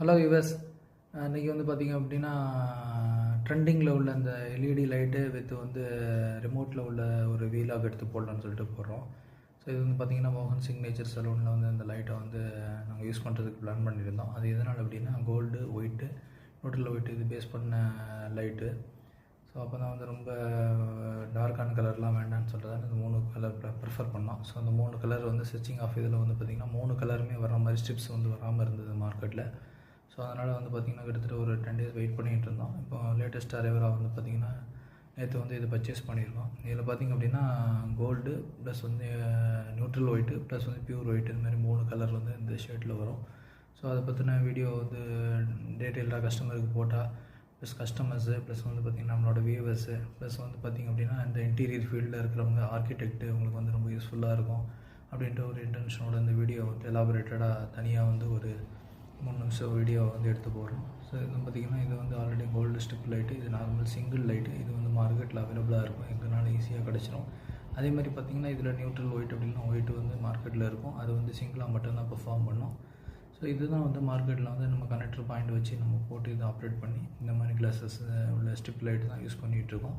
Hello US இன்றைக்கி வந்து பார்த்திங்க அப்படின்னா ட்ரெண்டிங்கில் உள்ள அந்த எல்இடி லைட்டு வித் வந்து ரிமோட்டில் உள்ள ஒரு வீலாக் எடுத்து போடலான்னு சொல்லிட்டு போடுறோம். ஸோ இது வந்து பார்த்திங்கன்னா மோகன் சிக்னேச்சர் சலூனில் வந்து அந்த லைட்டை வந்து நாங்கள் யூஸ் பண்ணுறதுக்கு பிளான் பண்ணியிருந்தோம். அது எதனால் அப்படின்னா கோல்டு ஒயிட்டு நோட்டில் ஒயிட்டு இது பேஸ் பண்ண லைட்டு ஸோ அப்போ தான் வந்து ரொம்ப டார்க்கான கலர்லாம் வேண்டாம்னு சொல்லிட்டு இந்த மூணு கலர் ப்ரிஃபர் பண்ணோம். ஸோ அந்த மூணு கலர் வந்து ஸ்டிச்சிங் ஆஃப் இதில் வந்து பார்த்திங்கன்னா மூணு கலருமே வர மாதிரி ஸ்ட்ரிப்ஸ் வந்து வராமல் இருந்தது மார்க்கெட்டில் ஸோ அதனால் வந்து பார்த்திங்கன்னா கிட்டத்தட்ட ஒரு டென் டேஸ் வெயிட் பண்ணிகிட்டு இருந்தோம் இப்போ லேட்டஸ்ட் அரைவராக வந்து பார்த்திங்கன்னா நேற்று வந்து இதை பர்ச்சேஸ் பண்ணியிருக்கோம் இதில் பார்த்திங்க அப்படின்னா கோல்டு ப்ளஸ் வந்து நியூட்ரல் ஒயிட்டு ப்ளஸ் வந்து பியூர் ஒயிட் இந்த மாதிரி மூணு கலர் வந்து இந்த ஷர்ட்டில் வரும். ஸோ அதை பற்றின வீடியோ வந்து டீட்டெயிலாக கஸ்டமருக்கு போட்டால் ப்ளஸ் கஸ்டமர்ஸு ப்ளஸ் வந்து பார்த்திங்கன்னா நம்மளோட வியூவர்ஸு ப்ளஸ் வந்து பார்த்திங்க அப்படின்னா இந்த இன்டீரியர் ஃபீல்டில் இருக்கிறவங்க ஆர்கிடெக்ட் உங்களுக்கு வந்து ரொம்ப யூஸ்ஃபுல்லாக இருக்கும். அப்படின்ற ஒரு இன்டென்ஷனோட இந்த வீடியோ வந்து எலாபரேட்டடாக தனியாக வந்து ஒரு மூணு நிமிஷம் வீடியோ வந்து எடுத்து போடுறோம் ஸோ இது பார்த்திங்கன்னா இது வந்து ஆல்ரெடி கோல்டு ஸ்டிப் லைட்டு இது நார்மல் சிங்கிள் லைட்டு இது வந்து மார்க்கெட்டில் அவைலபிளாக இருக்கும். எங்கனாலும் ஈஸியாக கிடச்சிரும். அதே மாதிரி பார்த்திங்கன்னா இதில் நியூட்ரல் ஒயிட் அப்படின்னா ஒயிட் வந்து மார்க்கெட்டில் இருக்கும். அது வந்து சிங்கிளாக மட்டும்தான் பெர்ஃபார்ம் பண்ணும். ஸோ இதுதான் வந்து மார்க்கெட்டில் வந்து நம்ம கனெக்டர் பாயிண்ட் வச்சு நம்ம போட்டு இதை ஆப்ரேட் பண்ணி இந்த மாதிரி கிளாஸஸ் உள்ள ஸ்டிப் லைட் தான் யூஸ் பண்ணிகிட்ருக்கோம்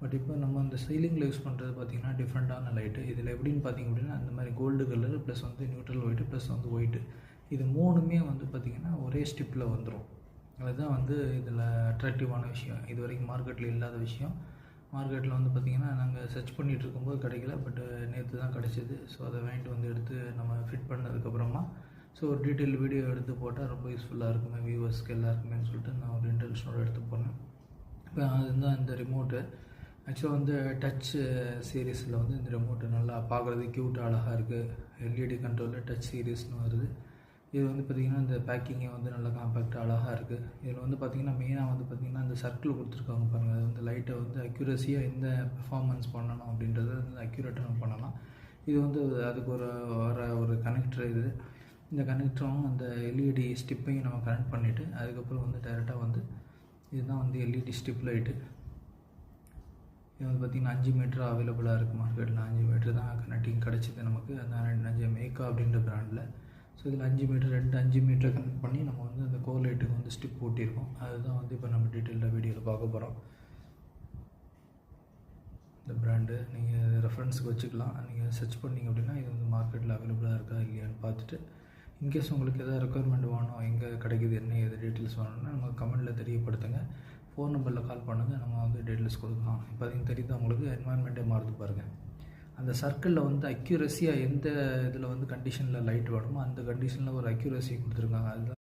பட் இப்போ நம்ம இந்த சீலிங்கில் யூஸ் பண்ணுறது பார்த்திங்கன்னா டிஃப்ரெண்ட்டான லைட்டு இதில் எப்படின்னு பார்த்திங்க அப்படின்னா அந்த மாதிரி கோல்டு கலர் ப்ளஸ் வந்து நியூட்ரல் ஒயிட்டு ப்ளஸ் வந்து ஒயிட்டு இது மூணுமே வந்து பார்த்திங்கன்னா ஒரே ஸ்டிப்பில் வந்துடும் அதுதான் வந்து இதில் அட்ராக்டிவான விஷயம். இது வரைக்கும் மார்க்கெட்டில் இல்லாத விஷயம். மார்க்கெட்டில் வந்து பார்த்திங்கன்னா நாங்கள் சர்ச் பண்ணிகிட்டு இருக்கும்போது கிடைக்கல. பட் நேற்று தான் கிடச்சிது. ஸோ அதை வாங்கிட்டு வந்து எடுத்து நம்ம ஃபிட் பண்ணதுக்கப்புறமா ஸோ ஒரு டீட்டெயில் வீடியோ எடுத்து போட்டால் ரொம்ப யூஸ்ஃபுல்லாக இருக்குமே வியூவர்ஸ்க்கு எல்லாருக்குமே சொல்லிட்டு நான் ஒரு இன்டென்ஷனோட எடுத்து போனேன். இப்போ அதுதான் இந்த ரிமோட்டு ஆக்சுவலாக வந்து டச் சீரீஸில் வந்து இந்த ரிமோட்டு நல்லா பார்க்குறது க்யூட்டாக அழகாக இருக்குது எல்இடி கண்ட்ரோலில் டச் சீரீஸ்னு வருது. இது வந்து பார்த்திங்கன்னா இந்த பேக்கிங்கே வந்து நல்லா காம்பேக்டாக அழகாக இருக்குது இதில் வந்து பார்த்திங்கன்னா மெயினாக வந்து பார்த்திங்கன்னா இந்த சர்க்கிள் கொடுத்துருக்காங்க பாருங்கள் அது வந்து லைட்டை வந்து அக்யூரஸியாக எந்த பெர்ஃபார்மன்ஸ் பண்ணணும் அப்படின்றத வந்து அக்யூரேட்டாக பண்ணலாம். இது வந்து அதுக்கு ஒரு வர ஒரு கனெக்டர் இது. இந்த கனெக்டரும் அந்த எல்இடி ஸ்டிப்பையும் நம்ம கனெக்ட் பண்ணிவிட்டு அதுக்கப்புறம் வந்து டைரெக்டாக வந்து இதுதான் வந்து எல்இடி ஸ்டிப் லைட்டு இது வந்து பார்த்திங்கன்னா அஞ்சு மீட்டர் அவைலபிளாக இருக்குது மார்க்கெட்டில் அஞ்சு மீட்டர் தான் கனெக்டிங் கிடச்சிது நமக்கு. அந்த அஞ்சு மேக்கா அப்படின்ற ப்ராண்டில் ஸோ இதில் அஞ்சு மீட்டர் ரெண்டு அஞ்சு மீட்டர் கனெக்ட் பண்ணி நம்ம வந்து அந்த கோர் லைட்டுக்கு வந்து ஸ்டிப் ஓட்டியிருக்கோம் அதுதான் வந்து இப்போ நம்ம டீட்டெயிலாக வீடியோவில் பார்க்க போகிறோம் இந்த ப்ராண்டு நீங்கள் ரெஃபரன்ஸுக்கு வச்சுக்கலாம். நீங்கள் சர்ச் பண்ணிங்க அப்படின்னா இது வந்து மார்க்கெட்டில் அவைலபிளாக இருக்கா இல்லையான்னு பார்த்துட்டு இன்கேஸ் உங்களுக்கு எதாவது ரெக்குயர்மெண்ட் வேணும் எங்கே கிடைக்குது என்ன எது டீட்டெயில்ஸ் வேணும்னா நம்ம கமெண்ட்டில் தெரியப்படுத்துங்க. ஃபோன் நம்பரில் கால் பண்ணுங்கள் நம்ம வந்து டீட்டெயில்ஸ் கொடுக்கலாம். இப்போ அதுக்கு தெரியுது உங்களுக்கு? என்வாயன்மெண்ட்டே மாறுது பாருங்கள் அந்த சர்க்கிளில் வந்து அக்யூரஸியாக எந்த இதில் வந்து கண்டிஷனில் லைட் வருமோ அந்த கண்டிஷனில் ஒரு அக்யூரஸி கொடுத்துருக்காங்க. அதுதான்